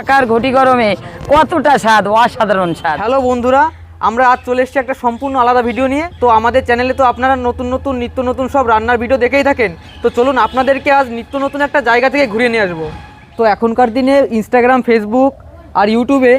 ঢাকার ঘটি গরমে কতটা স্বাদ অসাধারণ স্বাদ। হ্যালো বন্ধুরা আমরা আজ চলে এসেছি একটা সম্পূর্ণ আলাদা ভিডিও নিয়ে। তো আমাদের চ্যানেলে তো আপনারা নতুন নতুন নিত্য নতুন সব রান্নার ভিডিও দেখেই থাকেন। তো চলুন আপনাদেরকে আজ নিত্য নতুন একটা জায়গা থেকে ঘুরিয়ে নিয়ে আসব। তো এখনকার দিনে ইনস্টাগ্রাম ফেসবুক আর ইউটিউবে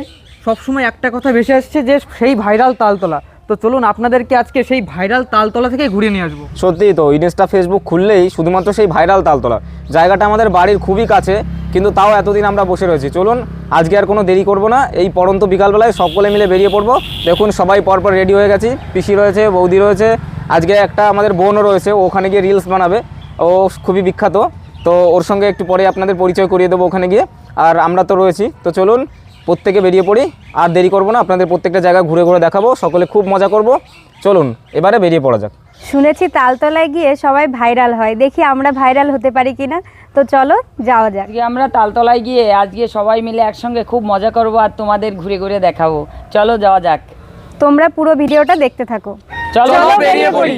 সবসময় একটা কথা ভেসে আসছে যে সেই ভাইরাল তালতলা। তো চলুন আপনাদেরকে আজকে সেই ভাইরাল তালতলা থেকে ঘুরিয়ে নিয়ে আসব। সত্যিই তো ইনস্টা ফেসবুক খুললেই শুধুমাত্র সেই ভাইরাল তালতলা। জায়গাটা আমাদের বাড়ির খুবই কাছে। কিন্তু তাও এতদিন আমরা বসে রয়েছি। চলুন, আজকে আর কোনো দেরি করব না। এই পরন্ত বিকালবেলায় সকলে মিলে বেরিয়ে পড়ব। দেখুন, সবাই পরপর রেডি হয়ে গেছি। পিসি রয়েছে, বৌদি রয়েছে। আজকে একটা আমাদের বোনও রয়েছে ওখানে গিয়ে রিলস বানাবে। ও খুবই বিখ্যাত। তো ওর সঙ্গে একটু পরে আপনাদের পরিচয় করিয়ে দেবো ওখানে গিয়ে। আর আমরা তো রয়েছি। তো চলুন, প্রত্যেকে বেরিয়ে পড়ি। আর দেরি করব না, আপনাদের প্রত্যেকটা জায়গা ঘুরে ঘুরে দেখাবো। সকলে খুব মজা করব। চলুন, এবারে বেরিয়ে পড়া যাক। শুনেছি তালতলায় গিয়ে সবাই ভাইরাল হয়। দেখি আমরা ভাইরাল হতে পারি কিনা। তো চলো যাওয়া যাক। আজকে আমরা তালতলায় গিয়ে আজকে সবাই মিলে একসঙ্গে খুব মজা করব আর তোমাদের ঘুরে ঘুরে দেখাবো। চলো যাওয়া যাক। তোমরা পুরো ভিডিওটা দেখতে থাকো। চলো চলো বেরিয়ে পড়ি।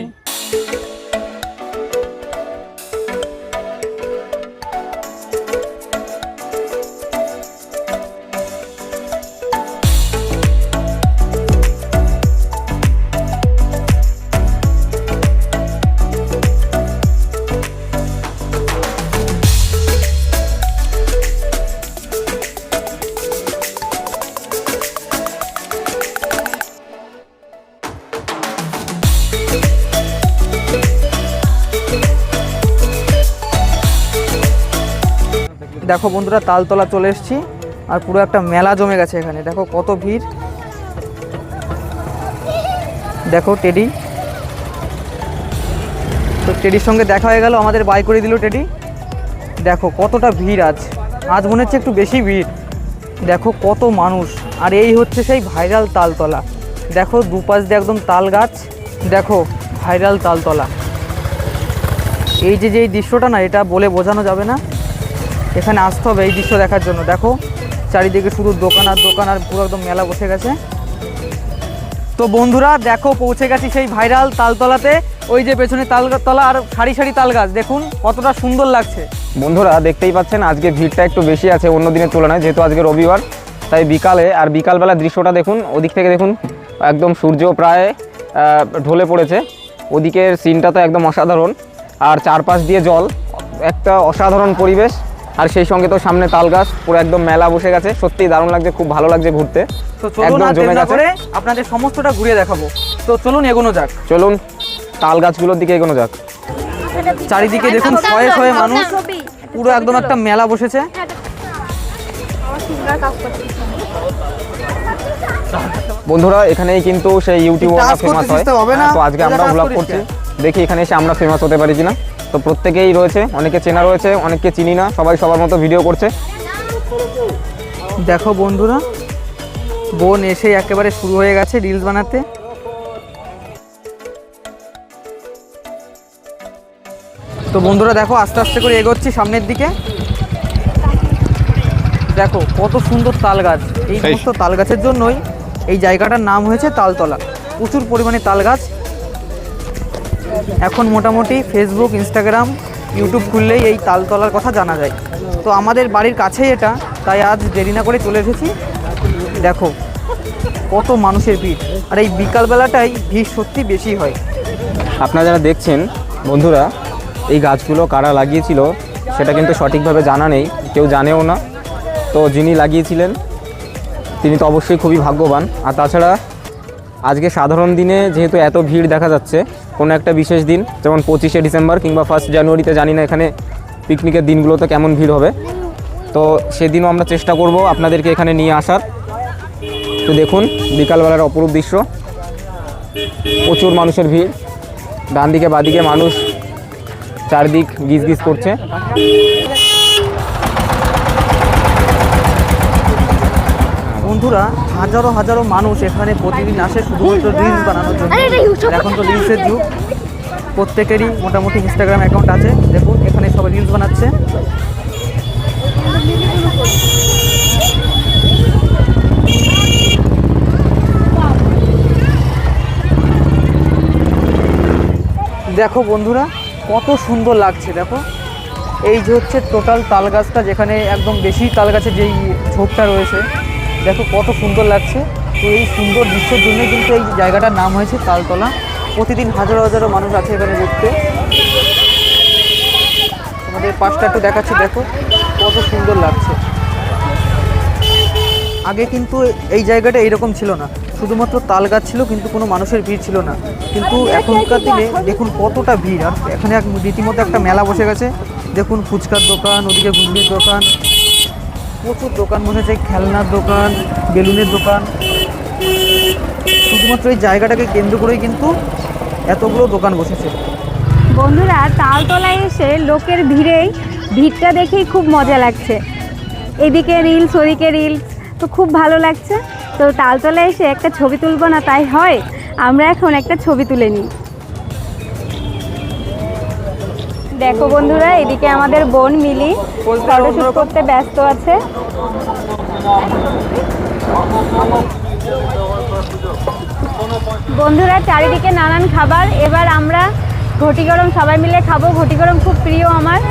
দেখো বন্ধুরা, তালতলা চলে এসেছি আর পুরো একটা মেলা জমে গেছে এখানে। দেখো কত ভিড়। দেখো টেডি। তো টেডির সঙ্গে দেখা হয়ে গেল, আমাদের বাই করে দিল টেডি। দেখো কতটা ভিড় আজ। আজ মনে হচ্ছে একটু বেশি ভিড়। দেখো কত মানুষ। আর এই হচ্ছে সেই ভাইরাল তালতলা। দেখো দুপাশ দিয়ে একদম তাল গাছ। দেখো ভাইরাল তালতলা। এই যে যে দৃশ্যটা না, এটা বলে বোঝানো যাবে না। এখানে আসতে হবে এই দৃশ্য দেখার জন্য। দেখো, চারিদিকে শুধু দোকান আর দোকান আর পুরো একদম মেলা বসে গেছে। তো বন্ধুরা, দেখো, পৌঁছে গেছি সেই ভাইরাল তালতলাতে। ওই যে পেছনে তালতলা আর সারি সারি তাল গাছ দেখুন কতটা সুন্দর লাগছে। বন্ধুরা, দেখতেই পাচ্ছেন, আজকে ভিড়টা একটু বেশি আছে অন্য দিনের তুলনায়, যেহেতু আজকে রবিবার, তাই বিকালে আর বিকালবেলা দৃশ্যটা দেখুন, ওদিক থেকে দেখুন, একদম সূর্য প্রায় ঢলে পড়েছে। ওদিকের সিনটা তো একদম অসাধারণ। আর চারপাশ দিয়ে জল, একটা অসাধারণ পরিবেশ। আর সেই সঙ্গে তো সামনে তাল গাছ পুরো একদম মেলা বসে গেছে। সত্যিই দারুণ লাগছে খুব ভালো লাগছে ঘুরতে। তো চলুন জমে গেছে। আপনাদের সমস্তটা ঘুরিয়ে দেখাবো। তো চলুন এগোনো যাক। চলুন তাল গাছগুলোর দিকে এগোনো যাক। চারিদিকে দেখুন শয়ে শয়ে মানুষ। পুরো একদম একটা মেলা বসেছে। বন্ধুরা এখানেই কিন্তু সেই ইউটিউবার কাজ ফেমাস হয়। তো? তো আজকে আমরা ব্লগ করছি। দেখি এখানে এসে আমরা ফেমাস হতে পারি কিনা। তো প্রত্যেকেই রয়েছে অনেকে চেনা রয়েছে অনেককে চিনি না সবাই সবার মতো ভিডিও করছে। দেখো বন্ধুরা বোন এসে একেবারে শুরু হয়ে গেছে রিলস বানাতে। তো বন্ধুরা দেখো আস্তে আস্তে করে এগোচ্ছি সামনের দিকে। দেখো কত সুন্দর তাল গাছ। এই সমস্ত তাল গাছের জন্যই এই জায়গাটার নাম হয়েছে তালতলা। প্রচুর পরিমাণে তাল গাছ। এখন মোটামুটি ফেসবুক ইনস্টাগ্রাম ইউটিউব খুললেই এই তালতলার কথা জানা যায়। তো আমাদের বাড়ির কাছেই এটা, তাই আজ দেরি না করে চলে এসেছি। দেখো, কত মানুষের ভিড়। আর এই বিকালবেলাটাই ভিড় সত্যি বেশি হয়। আপনারা যারা দেখছেন, বন্ধুরা, এই গাছগুলো কারা লাগিয়েছিল, সেটা কিন্তু সঠিকভাবে জানা নেই, কেউ জানেও না। তো যিনি লাগিয়েছিলেন, তিনি তো অবশ্যই খুবই ভাগ্যবান। আর তাছাড়া, আজকে সাধারণ দিনে যেহেতু এত ভিড় দেখা যাচ্ছে কোনো একটা বিশেষ দিন, যেমন পঁচিশে ডিসেম্বর কিংবা ফার্স্ট জানুয়ারিতে, জানি না এখানে পিকনিকের দিনগুলোতে কেমন ভিড় হবে। তো সেদিনও আমরা চেষ্টা করব আপনাদেরকে এখানে নিয়ে আসার। তো দেখুন, বিকালবেলার অপরূপ দৃশ্য। প্রচুর মানুষের ভিড়। ডান দিকে বাদিকে মানুষ চারদিক গিজ গিজ করছে। বন্ধুরা হাজারো হাজারো মানুষ এখানে প্রতিদিন আসে শুধুমাত্র রিলস বানানোর জন্য। এখন তো রিলসের যুগ। প্রত্যেকেরই মোটামুটি ইনস্টাগ্রাম অ্যাকাউন্ট আছে। দেখুন এখানে সবাই রিলস বানাচ্ছে। দেখো বন্ধুরা কত সুন্দর লাগছে দেখো। এই যে হচ্ছে টোটাল তাল গাছটা যেখানে একদম বেশি তাল গাছের যেই ঝোপটা রয়েছে দেখো কত সুন্দর লাগছে। তো এই সুন্দর দৃশ্যের জন্য কিন্তু এই জায়গাটার নাম হয়েছে তালতলা। প্রতিদিন হাজারো হাজারো মানুষ আছে এখানে ঘুরতে আমাদের পাশটা একটু দেখাচ্ছি, দেখো কত সুন্দর লাগছে। আগে কিন্তু এই জায়গাটা এরকম ছিল না। শুধুমাত্র তাল গাছ ছিল, কিন্তু কোনো মানুষের ভিড় ছিল না। কিন্তু এখনকার দিনে দেখুন কতটা ভিড়। আর এখানে এক রীতিমতো একটা মেলা বসে গেছে। দেখুন ফুচকার দোকান, ওদিকে ঘুগনির দোকান। প্রচুর দোকান বসেছে খেলনার দোকান, বেলুনের দোকান। শুধুমাত্র এই জায়গাটাকে কেন্দ্র করেই কিন্তু এতগুলো দোকান বসেছে। বন্ধুরা, তালতলায় এসে লোকের ভিড়েই, ভিড়টা দেখেই খুব মজা লাগছে। এদিকে রিলস ওদিকে রিলস তো খুব ভালো লাগছে। তো তালতলায় এসে একটা ছবি তুলবো না তাই হয়? আমরা এখন একটা ছবি তুলে নিই। দেখো বন্ধুরা এদিকে আমাদের বোন মিলি ফটোশুট করতে ব্যস্ত আছে। বন্ধুরা চারিদিকে নানান খাবার। এবার আমরা ঘটি গরম সবাই মিলে খাব। ঘটি গরম খুব প্রিয় আমার।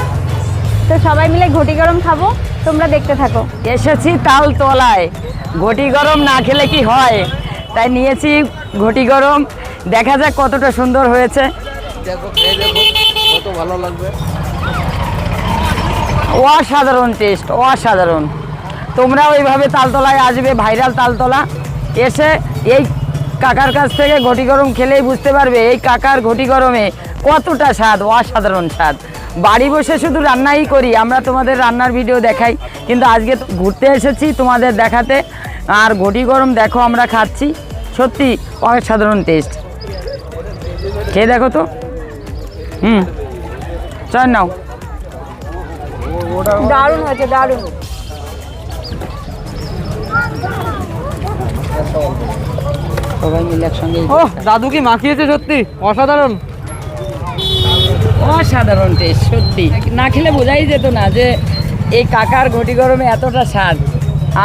তো সবাই মিলে ঘটি গরম খাব। তোমরা দেখতে থাকো। এসেছি তাল তলায়। ঘটি গরম না খেলে কি হয়? তাই নিয়েছি ঘটি গরম। দেখা যাক কতটা সুন্দর হয়েছে। অসাধারণ টেস্ট অসাধারণ। তোমরা ওইভাবে তালতলায় আসবে ভাইরাল তালতলা। এসে এই কাকার কাছ থেকে ঘটি গরম খেলেই বুঝতে পারবে, এই কাকার ঘটি গরমে কতটা স্বাদ, অসাধারণ স্বাদ। বাড়ি বসে শুধু রান্নাই করি, আমরা তোমাদের রান্নার ভিডিও দেখাই। কিন্তু আজকে তো ঘুরতে এসেছি তোমাদের দেখাতে। আর ঘটি গরম দেখো, আমরা খাচ্ছি। সত্যি অসাধারণ টেস্ট খেয়ে দেখো তো। হুম। চল নাও। দারুণ হয়েছে দারুণ। সবাই মিলে একসঙ্গে ও দাদু কি মাখিয়েছে সত্যি? অসাধারণ। অসাধারণ টেস্ট সত্যি। না খেলে বোঝাই যেত না যে এই কাকার ঘটি গরমে এতটা স্বাদ।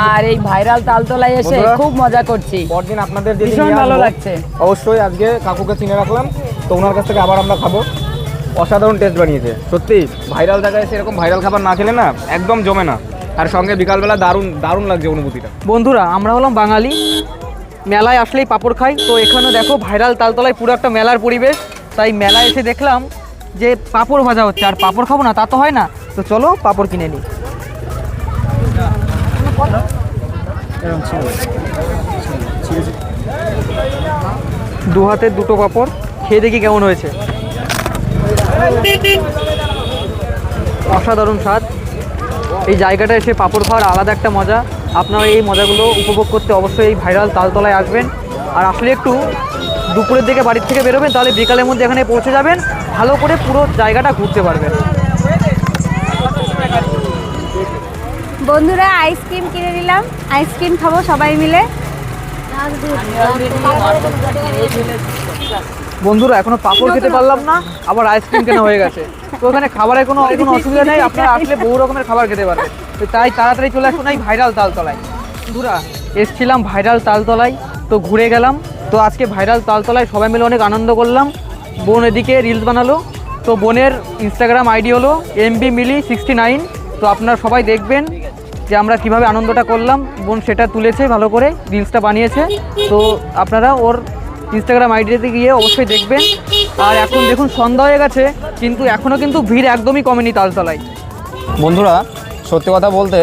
আর এই ভাইরাল তালতলায় এসে খুব মজা করছি। পরদিন আপনাদের ভীষণ ভালো লাগছে। অবশ্যই আজকে কাকুকে চিনে রাখলাম। তো ওনার কাছ থেকে আবার আমরা খাব। অসাধারণ টেস্ট বানিয়েছে। সত্যি ভাইরাল জায়গায় এসে এরকম ভাইরাল খাবার না খেলে না একদম জমে না। আর সঙ্গে বিকালবেলা দারুণ দারুণ লাগছে অনুভূতিটা। বন্ধুরা, আমরা হলাম বাঙালি। মেলায় আসলেই পাপড় খাই। তো এখানে দেখো ভাইরাল তালতলায় পুরো একটা মেলার পরিবেশ। তাই মেলায় এসে দেখলাম যে পাপড় ভাজা হচ্ছে। আর পাপড় খাব না, তা তো হয় না। তো চলো, পাপড় কিনে নিই। দু হাতের দুটো পাপড়। খেয়ে দেখি কেমন হয়েছে। অসাধারণ স্বাদ। এই জায়গাটা এসে পাপড় খাওয়ার আলাদা একটা মজা। আপনারা এই মজাগুলো উপভোগ করতে অবশ্যই এই ভাইরাল তালতলায় আসবেন। আর আসলে একটু দুপুরের দিকে বাড়ির থেকে বেরোবেন, তাহলে বিকালের মধ্যে এখানে পৌঁছে যাবেন। ভালো করে পুরো জায়গাটা ঘুরতে পারবেন। বন্ধুরা আইসক্রিম কিনে নিলাম। আইসক্রিম খাব সবাই মিলে। বন্ধুরা এখনও পাপড় খেতে পারলাম না আবার আইসক্রিম কেনা হয়ে গেছে। তো ওখানে খাবারের কোনো কোনো অসুবিধা নেই আপনারা আসলে বহু রকমের খাবার খেতে পারবেন। তো তাই তাড়াতাড়ি চলে আসুন এই ভাইরাল তালতলায়। বন্ধুরা এসছিলাম ভাইরাল তালতলায় তো ঘুরে গেলাম। তো আজকে ভাইরাল তালতলায় সবাই মিলে অনেক আনন্দ করলাম। বোন এদিকে রিলস বানালো তো বোনের ইনস্টাগ্রাম আইডি হলো M B Mili sixty nine তো আপনারা সবাই দেখবেন যে আমরা কীভাবে আনন্দটা করলাম। বোন সেটা তুলেছে ভালো করে রিলসটা বানিয়েছে। তো আপনারা ওর ইনস্টাগ্রাম আইডিতে গিয়ে অবশ্যই দেখবেন। আর এখন দেখুন সন্ধ্যা হয়ে গেছে কিন্তু এখনও কিন্তু ভিড় একদমই কমেনি তালতলায়। বন্ধুরা সত্যি কথা বলতে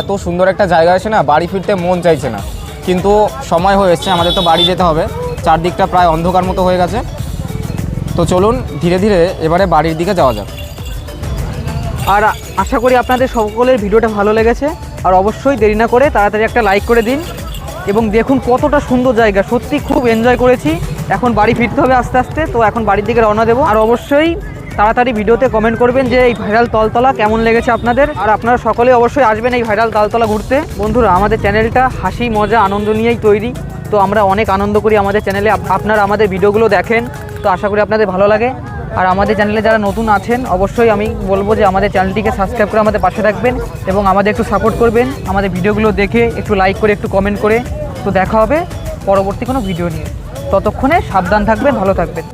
এত সুন্দর একটা জায়গা আছে না বাড়ি ফিরতে মন চাইছে না। কিন্তু সময় হয়ে এসছে আমাদের তো বাড়ি যেতে হবে। চারদিকটা প্রায় অন্ধকার মতো হয়ে গেছে। তো চলুন ধীরে ধীরে এবারে বাড়ির দিকে যাওয়া যাক। আর আশা করি আপনাদের সকলের ভিডিওটা ভালো লেগেছে। আর অবশ্যই দেরি না করে তাড়াতাড়ি একটা লাইক করে দিন। এবং দেখুন কতটা সুন্দর জায়গা। সত্যি খুব এনজয় করেছি। এখন বাড়ি ফিরতে হবে আস্তে আস্তে, তো এখন বাড়ির দিকে রওনা দেবো। আর অবশ্যই তাড়াতাড়ি ভিডিওতে কমেন্ট করবেন যে এই ভাইরাল তলতলা কেমন লেগেছে আপনাদের। আর আপনারা সকলে অবশ্যই আসবেন এই ভাইরাল তালতলা ঘুরতে। বন্ধুরা, আমাদের চ্যানেলটা হাসি, মজা, আনন্দ নিয়েই তৈরি। তো আমরা অনেক আনন্দ করি আমাদের চ্যানেলে। আপনারা আমাদের ভিডিওগুলো দেখেন। তো আশা করি আপনাদের ভালো লাগে। আর আমাদের চ্যানেলে যারা নতুন আছেন, অবশ্যই আমি বলব যে আমাদের চ্যানেলটিকে সাবস্ক্রাইব করে আমাদের পাশে থাকবেন এবং আমাদের একটু সাপোর্ট করবেন। আমাদের ভিডিওগুলো দেখে একটু লাইক করে, একটু কমেন্ট করে। তো দেখা হবে পরবর্তী কোনো ভিডিও নিয়ে। ততক্ষণে সাবধান থাকবেন, ভালো থাকবেন।